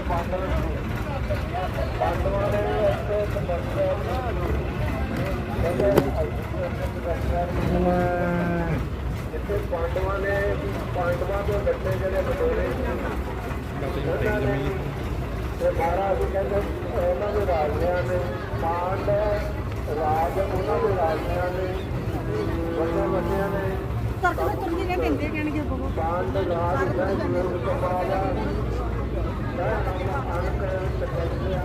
ਪਾਂਡਵਾਂ ਨੇ ਇੱਥੇ ਪਾਂਡਵਾਂ ਨੇ ਪਾਂਡਵਾਂ ਤੋਂ ਬੱਚੇ ਜਿਹੜੇ ਬਟੋਰੇ ਉਹਨਾਂ ਨੇ ਤੇ ਮਹਾਰਾਜ ਕਹਿੰਦੇ ਉਹਨਾਂ ਦੇ ਰਾਜਿਆਂ ਨੇ ਪਾਂਡ ਰਾਜ ਉਹਨਾਂ ਦੇ ਰਾਜਿਆਂ ਨੇ ਵੱਡੇ ਵੱਡਿਆਂ ਨੇ ਕਰਕੇ ਮੈਂ ਤੁਰਦੀ ਨੇ ਕਹਿਣਗੇ ਬਬੋ ਪਾਂਡ ਰਾਜ ਦਾ ਜੀਵਨ ਤੋਂ ਬਾਅਦ ਮੈਂ ਅਨਕ ਤਕੱਸਿਆ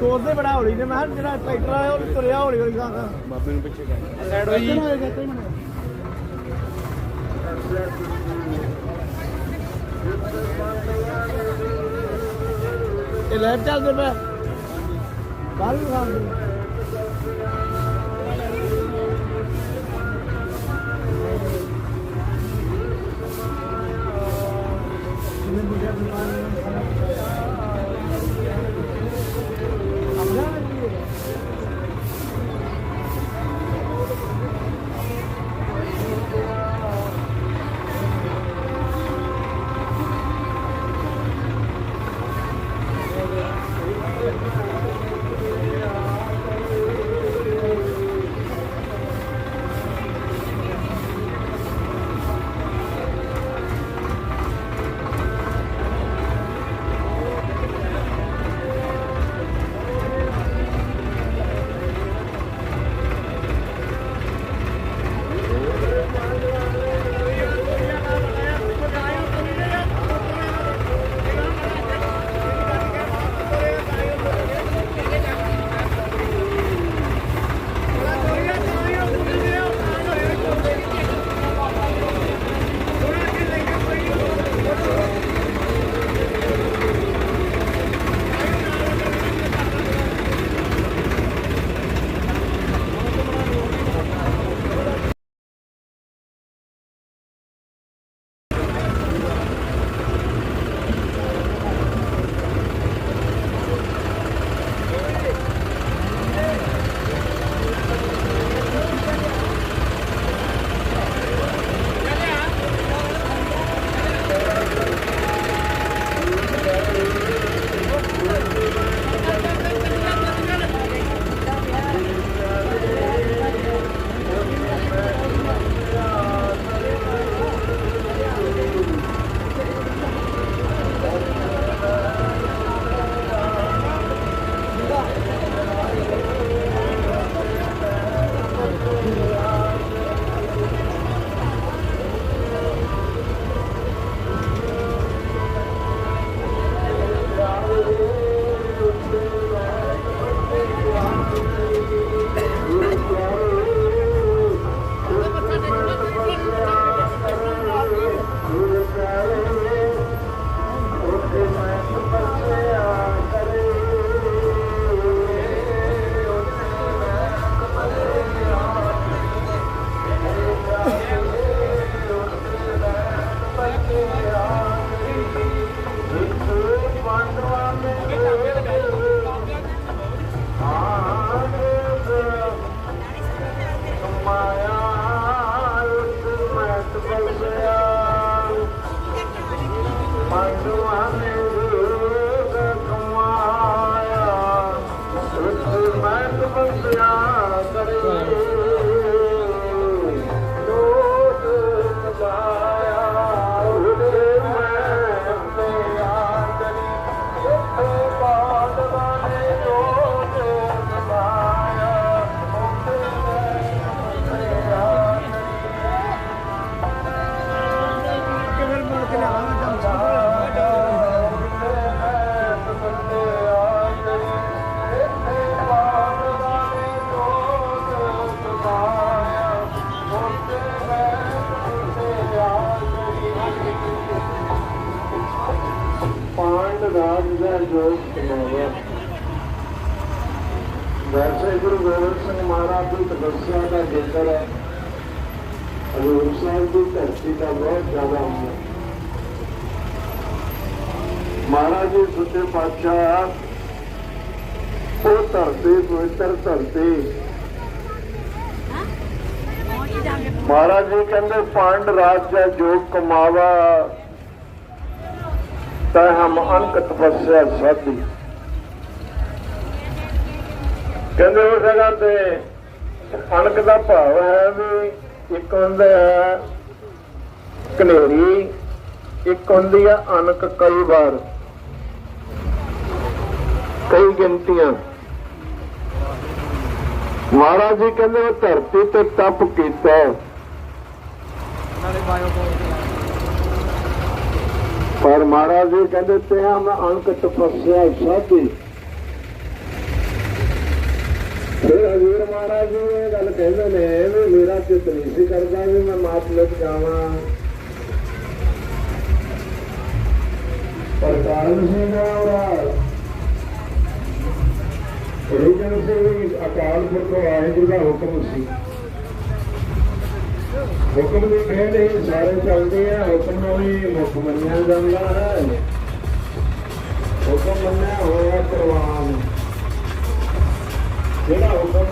ਤੋਰਦੇ ਬੜਾ ਹੌਲੀ ਨੇ ਮੈਂ ਕਿਹਾ ਜਿਹੜਾ ਟਰੈਕਟਰ ਆਇਆ ਉਹ ਤੁਰਿਆ ਹੌਲੀ ਹੌਲੀ ਗਾ ਬਾਬੇ ਨੂੰ ਪਿੱਛੇ ਕਰ। ਸਾਈਡ ਹੋਈ। ਇਹ ਲੈਫਟ ਚੱਲਦੇ ਪਏ ਬਾਹਰ ਵੀ ਖਾਂਦੇ ਬਹੁਤ ਜ਼ਿਆਦਾ ਹੁੰਦਾ। ਮਹਾਰਾਜ ਜੀ, ਸੁੱਚੇ ਪਾਤਸ਼ਾਹ, ਉਹ ਧਰਤੀ ਪਵਿੱਤਰ ਧਰਤੀ। ਮਹਾਰਾਜ ਜੀ ਕਹਿੰਦੇ ਪਾਂਡ ਰਾਜ ਦਾ ਜੋ ਕਮਾਵਾ, ਤਾਂ ਹਮ ਅਨਕ ਤਪੱਸਿਆ ਸਾਧੀ। ਕਹਿੰਦੇ, ਉਹ ਜਗ੍ਹਾ ਤੇ ਅਣਕ ਦਾ ਭਾਵ ਹੈ ਵੀ ਇੱਕ ਹੁੰਦਾ ਹੈ ਕਨੇਰੀ, ਇੱਕ ਹੁੰਦੀ ਆ ਅਣਕ ਕਈ ਵਾਰ। ਕਈ ਗਿਣਤੀਆਂ। ਮਹਾਰਾਜ ਜੀ ਕਹਿੰਦੇ ਉਹ ਧਰਤੀ ਤੇ ਤਪ ਕੀਤਾ। ਪਰ ਮਹਾਰਾਜ ਜੀ ਕਹਿੰਦੇ ਤੇ ਹਮ ਅਣਕ ਤਪੱਸਿਆ ਸਾਧੀ ਫਿਰ ਹਜ਼ੂਰ ਮਹਾਰਾਜ ਜੀ ਇਹ ਗੱਲ ਕਹਿੰਦੇ ਨੇ ਵੀ ਮੇਰਾ ਚਿੱਤ ਨਹੀਂ ਸੀ ਕਰਦਾ ਵੀ ਮੈਂ ਮਾਤਲਕ ਜਾਵਾਂ। ਪਰ ਕਾਰਨ ਸੀ ਨਾ ਉਹਦਾ ਅਕਾਲ ਪੁਰਖ ਵਾਹਿਗੁਰੂ ਦਾ ਹੁਕਮ ਸੀ। ਹੁਕਮ ਦੇ ਖੇਡ ਹੀ ਸਾਰੇ ਚੱਲਦੇ ਆ। ਹੁਕਮ ਨੂੰ ਵੀ ਮੁੱਖ ਮੰਨਿਆ ਜਾਂਦਾ ਹੈ। ਹੁਕਮ ਮੰਨਿਆ ਹੋਇਆ ਪ੍ਰਵਾਨ ਜਿਹੜਾ ਹੁਕਮ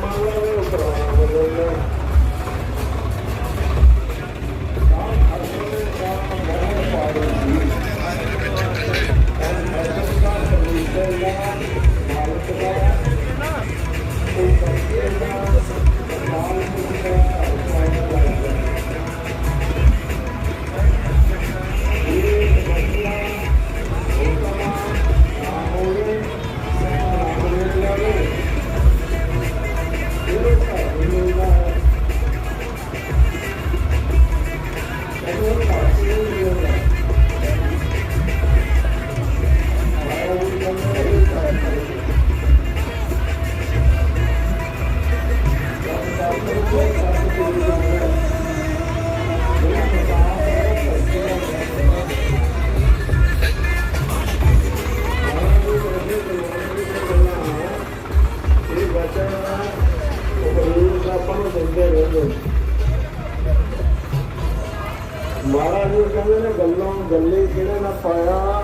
ਮਹਾਰਾਜ ਜੀ ਕਹਿੰਦੇ ਨੇ ਗੱਲਾਂ ਗੱਲੇ ਕਿਹੜੇ ਨਾ ਪਾਇਆ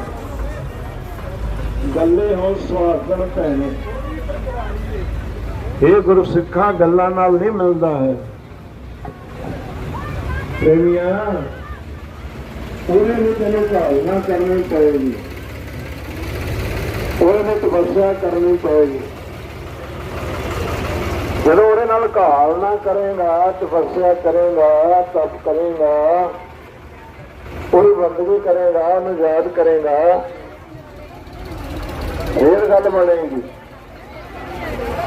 ਗੱਲੇ ਹੋ ਸਵਾਦਣ ਪੈਣੇ ਇਹ ਗੁਰੂ ਸਿੱਖਾਂ, ਗੱਲਾਂ ਨਾਲ ਨਹੀਂ ਮਿਲਦਾ ਹੈ। ਪ੍ਰੇਮੀਆਂ, ਉਹਨੇ ਨੂੰ ਤੈਨੂੰ ਭਾਵਨਾ ਕਰਨੀ ਪਏਗੀ। ਉਹਨੇ ਨੂੰ ਤਪੱਸਿਆ ਕਰਨੀ ਪਏਗੀ। ਜਦੋਂ ਉਹਦੇ ਨਾਲ ਘਾਲ ਨਾ ਕਰੇਗਾ, ਤਪੱਸਿਆ ਕਰੇਗਾ, ਤਪ ਕਰੇਗਾ, ਕੋਈ ਬੰਦਗੀ ਕਰੇਗਾ, ਉਹਨੂੰ ਯਾਦ ਕਰੇਗਾ, ਫੇਰ ਗੱਲ ਬਣੇਗੀ।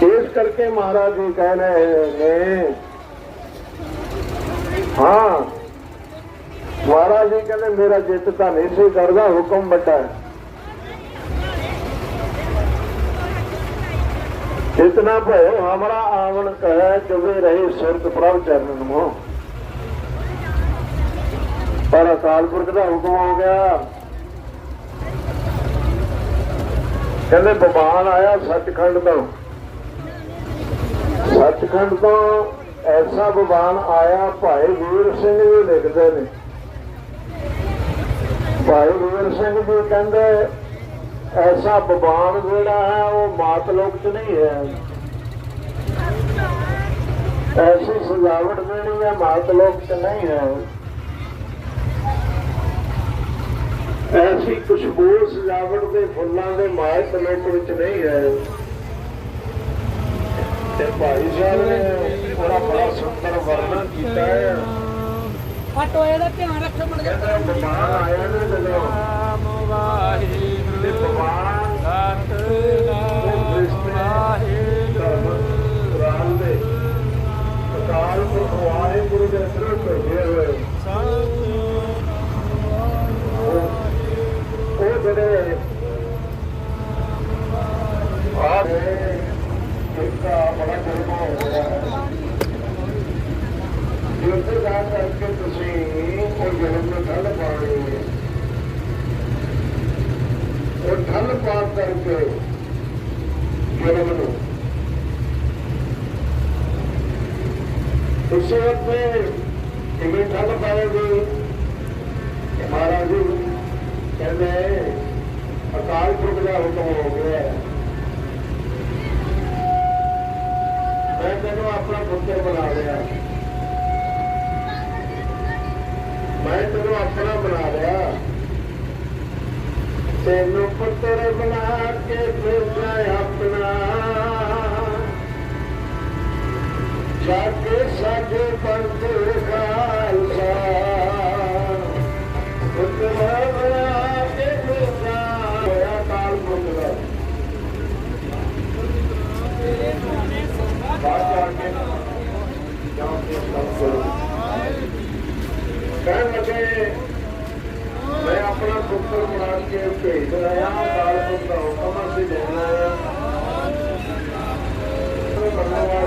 ਇਸ ਕਰਕੇ ਮਹਾਰਾਜ ਜੀ ਕਹਿ ਰਹੇ ਨੇ। ਹਾਂ। ਮਹਾਰਾਜ ਜੀ ਕਹਿੰਦੇ, ਮੇਰਾ ਜਿੱਤ ਤਾਂ ਨਹੀਂ ਸੀ ਕਰਦਾ ਹੁਕਮ ਵੱਡਾ ਹੈ। ਇਤਨਾ ਭਇ ਹਮਾਰਾ ਆਵਣ ਕਹਿ, ਜੁਗੇ ਰਹੇ ਸੁਰਤ ਪ੍ਰਭ ਚਰਨ ਮੋ ਪਰ ਅਕਾਲ ਪੁਰਖ ਦਾ ਹੁਕਮ ਹੋ ਗਿਆ। ਕਹਿੰਦੇ ਬਮਾਨ ਆਇਆ ਸੱਚਖੰਡ ਤੋਂ। ਸੱਚਖੰਡ ਤੋਂ ਐਸਾ ਬਮਾਨ ਆਇਆ, ਭਾਈ ਵੀਰ ਸਿੰਘ ਜੀ ਲਿਖਦੇ ਨੇ। ਭਾਈ ਵੀਰ ਸਿੰਘ ਜੀ ਕਹਿੰਦੇ, ਐਸਾ ਬਬਾਨ ਜਿਹੜਾ ਹੈ, ਉਹ ਮਾਤ ਲੋਕ ਚ ਨਹੀਂ ਹੈ। ਐਸੀ ਸਜਾਵਟ ਜਿਹੜੀ ਹੈ, ਮਾਤ ਲੋਕ ਚ ਨਹੀਂ ਹੈ। ਐਸੀ ਖੁਸ਼ਬੂ ਸਜਾਵਟ ਦੇ ਫੁੱਲਾਂ ਦੇ ਮਾਇਕ ਲੋਕ ਵਿੱਚ ਨਹੀਂ ਹੈ। ਤੇ ਭਾਈ ਸਾਹਿਬ ਨੇ ਉਹਦਾ ਬੜਾ ਸੁੰਦਰ ਵਰਣਨ ਕੀਤਾ ਹੈ। ਆ ਟੋਏ ਦਾ ਧਿਆਨ ਰੱਖੋ ਮੜ ਕਹਿੰਦਾ ਬਬਾਨ ਆਇਆ ਨਾ ਜਦੋਂ ਨਾਮ ਤੇ ਵਾਹਿਗੁਰੂ ਬਬਾਨ ਸਤਿਨਾਮ ਵਾਹਿਗੁਰੂ। और जहन में ढल पा रहे हैं और ढल पा करके जहन उस वक्त में इन्हें ढल पाएगी हमारा जी कहते हैं अकाल पुरख का हुक्म हो गया मैं तेन अपना पुत्र बना लिया ਤੈਨੂੰ ਪੁੱਤਰ ਬਣਾ ਕੇ ਭੇਜਿਆ ਆਪਣਾ। ਜਾਗੇ ਸਾਡੇ ਪੰਥ